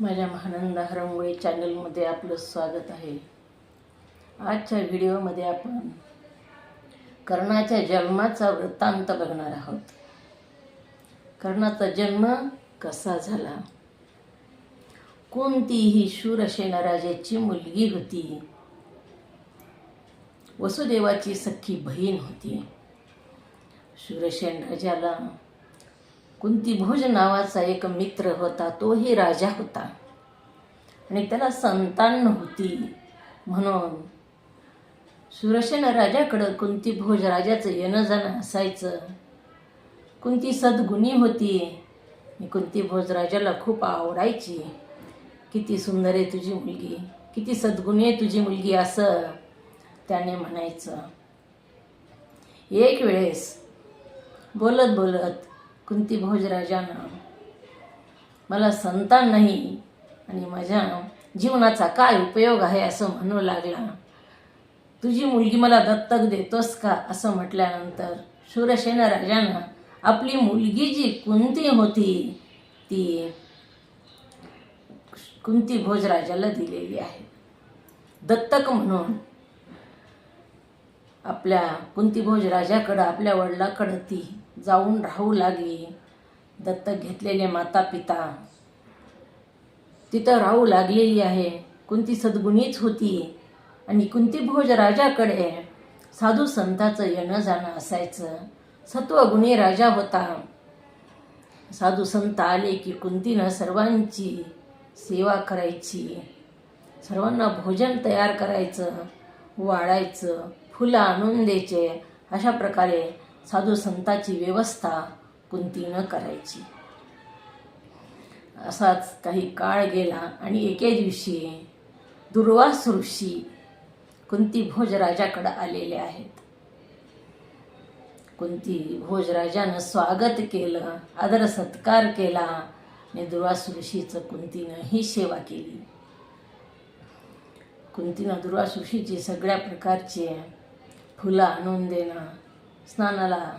माझ्या महानंदा हरंगुळे चॅनलमध्ये आपलं स्वागत आहे. आजच्या व्हिडिओमध्ये आपण कर्णाच्या जन्माचा वृत्तांत बघणार आहोत. कर्णाचा जन्म कसा झाला? कोणती ही शूरसेन राजाची मुलगी होती. वसुदेवाची सख्खी बहीण होती. शूरसेन राजाला कुंतीभोज नावाचा एक मित्र होता तोही राजा होता. आणि त्याला संतान नव्हती म्हणून सुरसेन राजाकडं कुंती भोज राजाचं येणं जाणं असायचं. कुंती सद्गुणी होती. कुंतीभोज भोज राजाला खूप आवडायची. किती सुंदर आहे तुझी मुलगी. किती सद्गुणी आहे तुझी मुलगी असं त्याने म्हणायचं. एक वेळेस बोलत बोलत कुंती भोजराजानं मला संतान नाही आणि माझ्या जीवनाचा काय उपयोग आहे असं म्हणू लागला. तुझी मुलगी मला दत्तक देतोस का असं म्हटल्यानंतर शूरसेन राजानं आपली मुलगी जी कुंती होती ती कुंती भोजराजाला दिलेली आहे. दत्तक म्हणून आपल्या कुंतीभोज राजाकडं आपल्या वडिलाकडं ती जाऊन राहू लागली. दत्तक घेतलेले माता पिता तिथं राहू लागलेली आहे. कुंती सद्गुणीच होती आणि कुंती भोज राजाकडे? साधू संताचं येणं जाणं असायचं. सत्वगुणी राजा होता. साधू संत आले की कुंतीनं सर्वांची सेवा करायची. सर्वांना भोजन तयार करायचं वाढायचं फुलं आणून द्यायचे. अशा प्रकारे साधू संताची व्यवस्था कुंतीनं करायची. असाच काही काळ गेला आणि एके दिवशी दुर्वास ऋषी कुंती भोजराजाकडं आलेले आहेत. कुंती भोजराजानं स्वागत केलं आदर सत्कार केला आणि दुर्वास ऋषीचं कुंतीनं ही सेवा केली. कुंतीनं दुर्वास ऋषीची सगळ्या प्रकारची फुलं आणून देणं स्नानाला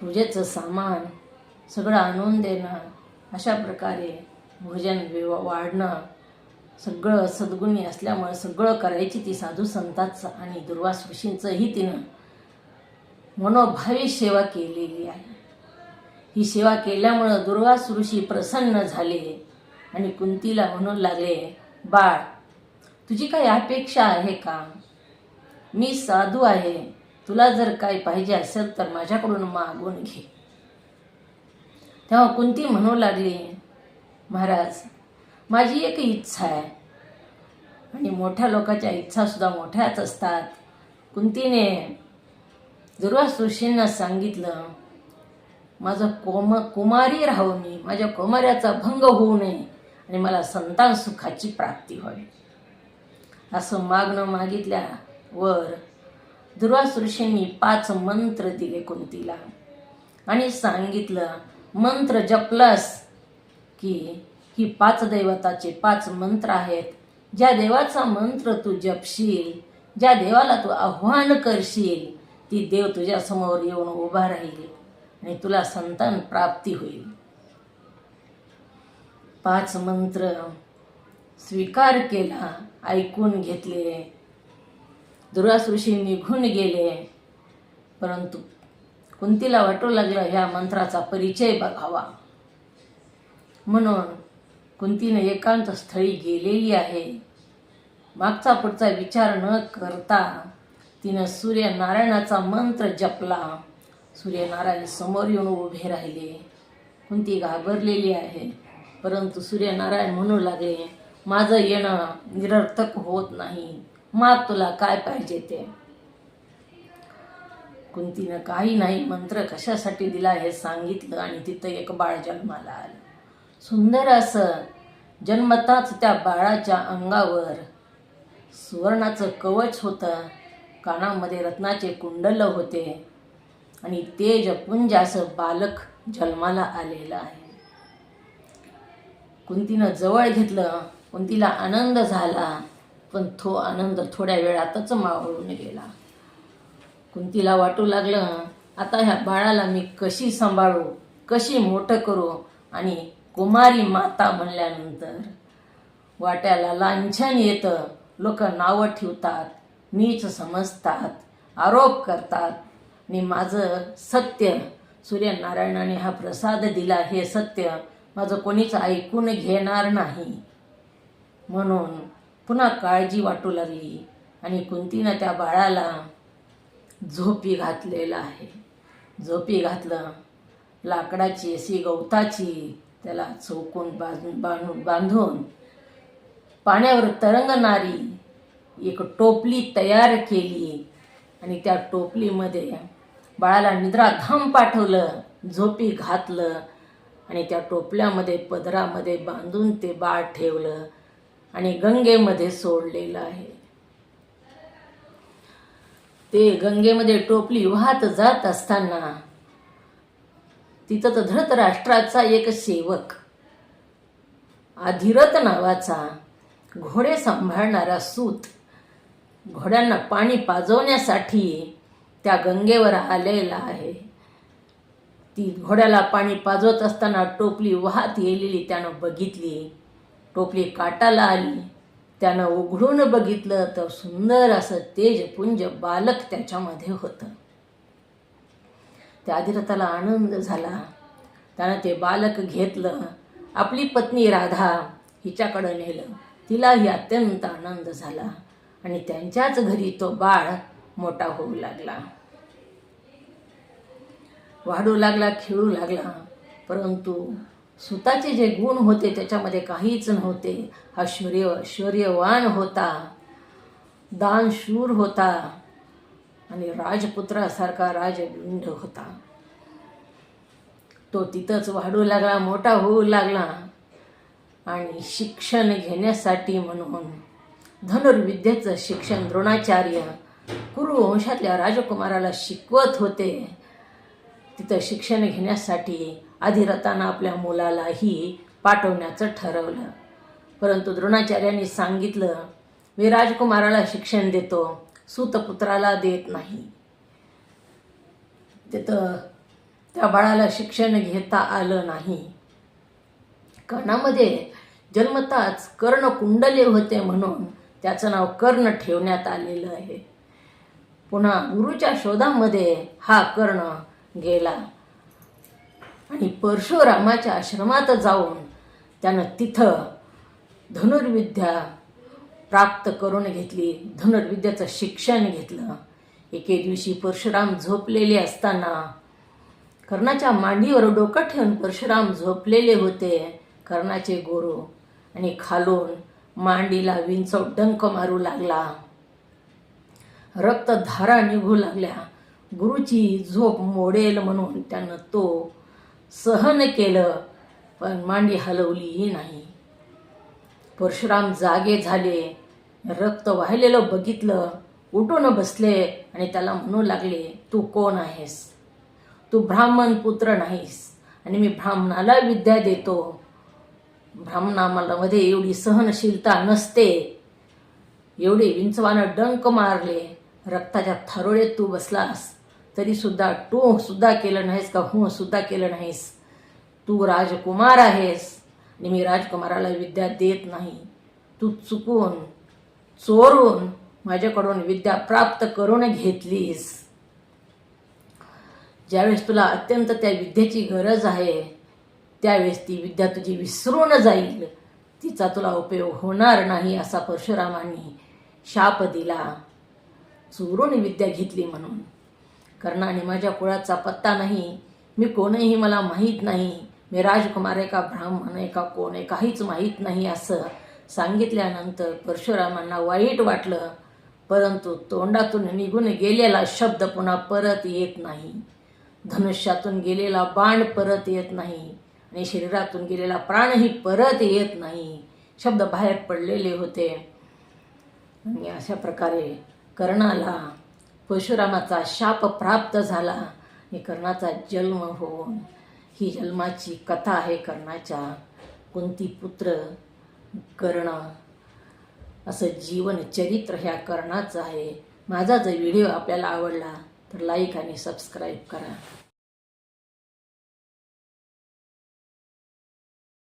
पूजेचं सामान सगळं आणून देणं अशा प्रकारे भोजन व्यव वाढणं सगळं सद्गुणी असल्यामुळं सगळं करायची ती साधू संतांचं आणि दुर्वास ऋषींचंही तिनं मनोभावी सेवा केलेली आहे. ही सेवा केल्यामुळं दुर्वास ऋषी प्रसन्न झाले आणि कुंतीला म्हणू लागले बाळ तुझी काही अपेक्षा आहे का? मी साधू आहे. तुला जर काही पाहिजे असेल तर माझ्याकडून मागून घे. तेव्हा कुंती म्हणू लागली महाराज माझी एक इच्छा आहे. आणि मोठ्या लोकांच्या इच्छासुद्धा मोठ्याच असतात. कुंतीने दुर्वास ऋषींना सांगितलं माझं कोम कुमारी राहू नये माझ्या कुमाऱ्याचा भंग होऊ नये आणि मला संतान सुखाची प्राप्ती व्हावी. असं मागणं मागितल्यावर दुर्वास ऋषींनी पाच मंत्र दिले कुंतीला. आणि सांगितलं मंत्र जपलास की ही पाच दैवताचे पाच मंत्र आहेत. ज्या देवाचा मंत्र तू जपशील ज्या देवाला तू आव्हान करशील ती देव तुझ्या समोर येऊन उभा राहील आणि तुला संतान प्राप्ती होईल. पाच मंत्र स्वीकार केला ऐकून घेतले. दुर्वास ऋषी निघून गेले. परंतु कुंतीला वाटू लागलं ह्या मंत्राचा परिचय बघावा. म्हणून कुंतीने एकांत स्थळी गेलेली आहे. मागचा पुढचा विचार न करता तिनं सूर्यनारायणाचा मंत्र जपला. सूर्यनारायण समोर येऊन उभे राहिले. कुंती घाबरलेली आहे. परंतु सूर्यनारायण म्हणू लागले माझं येणं निरर्थक होत नाही. मग तुला काय पाहिजे ते? कुंतीनं काही नाही मंत्र कशासाठी दिला हे सांगितलं आणि तिथं एक बाळ जन्माला आलं. सुंदर असं जन्मताच त्या बाळाच्या अंगावर सुवर्णाचं कवच होतं. कानामध्ये रत्नाचे कुंडल होते आणि तेजपुंज असं बालक जन्माला आलेलं आहे. कुंतीनं जवळ घेतलं. कुंतीला आनंद झाला. पण तो आनंद थोड्या वेळातच मावळून गेला. कुंतीला वाटू लागलं आता ह्या बाळाला मी कशी सांभाळू कशी मोठं करू आणि कुमारी माता म्हणल्यानंतर? वाट्याला लांछन येतं. लोक नावं ठेवतात नीच समजतात आरोप करतात. मी माझं सत्य सूर्यनारायणाने हा प्रसाद दिला हे सत्य माझं कोणीच ऐकून घेणार नाही. म्हणून पुन्हा काळजी वाटू लागली आणि कुंतीनं त्या बाळाला झोपी घातलेलं आहे. झोपी घातलं. लाकडाची अशी गवताची त्याला चौकून बांधून बांधून बांधून पाण्यावर तरंगणारी एक टोपली तयार केली आणि त्या टोपलीमध्ये बाळाला निद्राधाम पाठवलं झोपी घातलं आणि त्या टोपल्यामध्ये पदरामध्ये बांधून ते बाळ ठेवलं. आणि गंगेमध्ये सोडलेलं आहे. ते गंगेमध्ये टोपली वाहत जात असताना तिथं तर धृतराष्ट्राचा एक सेवक अधिरथ नावाचा घोडे सांभाळणारा सूत घोड्यांना पाणी पाजवण्यासाठी त्या गंगेवर आलेला आहे. ती घोड्याला पाणी पाजवत असताना टोपली वाहत येलेली त्यानं बघितली. टोपली काटाला आली. त्यानं उघडून बघितलं तर सुंदर असं तेजपुंज बालक त्याच्यामध्ये होतं. त्या अधिरथाला आनंद झाला. त्यानं ते बालक घेतलं. आपली पत्नी राधा हिच्याकडं नेलं. तिलाही अत्यंत आनंद झाला आणि त्यांच्याच घरी तो बाळ मोठा होऊ लागला. वाढू लागला खेळू लागला परंतु सुताचे जे गुण होते त्याच्यामध्ये काहीच नव्हते. हा शौर्य शौर्यवान होता. दानशूर होता. आणि राजपुत्रासारखा राजबिंड होता. तो तिथंच वाढू लागला मोठा होऊ लागला. आणि शिक्षण घेण्यासाठी म्हणून धनुर्विद्येचं शिक्षण द्रोणाचार्य कुरुवंशातल्या राजकुमाराला शिकवत होते. तिथं शिक्षण घेण्यासाठी अधिरथानं आपल्या मुलालाही पाठवण्याचं ठरवलं. परंतु द्रोणाचार्यांनी सांगितलं मी राजकुमाराला शिक्षण देतो सुतपुत्राला देत नाही. तिथं त्या बाळाला शिक्षण घेता आलं नाही. कर्णामध्ये जन्मताच कर्ण कुंडले होते म्हणून त्याचं नाव कर्ण ठेवण्यात आलेलं आहे. पुन्हा गुरुच्या शोधामध्ये हा कर्ण गेला. आणि परशुरामाच्या आश्रमात जाऊन त्यानं तिथं धनुर्विद्या प्राप्त करून घेतली. धनुर्विद्याचं शिक्षण घेतलं. एके दिवशी परशुराम झोपलेले असताना कर्णाच्या मांडीवर डोकं ठेवून परशुराम झोपलेले होते. कर्णाचे गुरु आणि खालून मांडीला विंचव डंक मारू लागला. रक्तधारा निघू लागल्या. गुरुची झोप मोडेल म्हणून त्यानं तो सहन केलं पण मांडी हलवलीही नाही. परशुराम जागे झाले रक्त वाहिलेलं बघितलं उठून बसले आणि त्याला म्हणू लागले तू कोण आहेस? तू ब्राह्मण पुत्र नाहीस आणि मी ब्राह्मणाला विद्या देतो. ब्राह्मणामध्ये एवढी सहनशीलता नसते. एवढे विंचवानं डंक मारले रक्ताच्या थारोळेत तू बसलास तरीसुद्धा टूसुद्धा टू सुद्धा केलं नाहीस का हो सुद्धा केलं नाहीस? तू राजकुमार आहेस. आणि मी राजकुमाराला विद्या देत नाही. तू चुकून चोरून माझ्याकडून विद्या प्राप्त करून घेतलीस. ज्यावेळेस तुला अत्यंत त्या विद्येची गरज आहे त्यावेळेस ती विद्या तुझी विसरून जाईल. तिचा तुला उपयोग होणार नाही असा परशुरामांनी शाप दिला. चोरून विद्या घेतली म्हणून. कर्णाने माझ्या कुळाचा पत्ता नाही. मी कोणही मला माहीत नाही. मी राजकुमार आहे का ब्राह्मण आहे का कोण आहे काहीच माहीत नाही असं सांगितल्यानंतर परशुरामांना वाईट वाटलं. परंतु तोंडातून निघून गेलेला शब्द पुन्हा परत येत नाही. धनुष्यातून गेलेला बाण परत येत नाही. आणि शरीरातून गेलेला प्राणही परत येत नाही. शब्द बाहेर पडलेले होते. आणि अशा प्रकारे कर्णाला परशुरामाचा शाप प्राप्त झाला. आणि कर्णाचा जन्म होऊन ही जन्माची कथा आहे कर्णाच्या. कुंती पुत्र कर्ण असं जीवन चरित्र ह्या कर्णाचं आहे. माझा जर व्हिडिओ आपल्याला आवडला तर लाईक आणि सबस्क्राईब करा.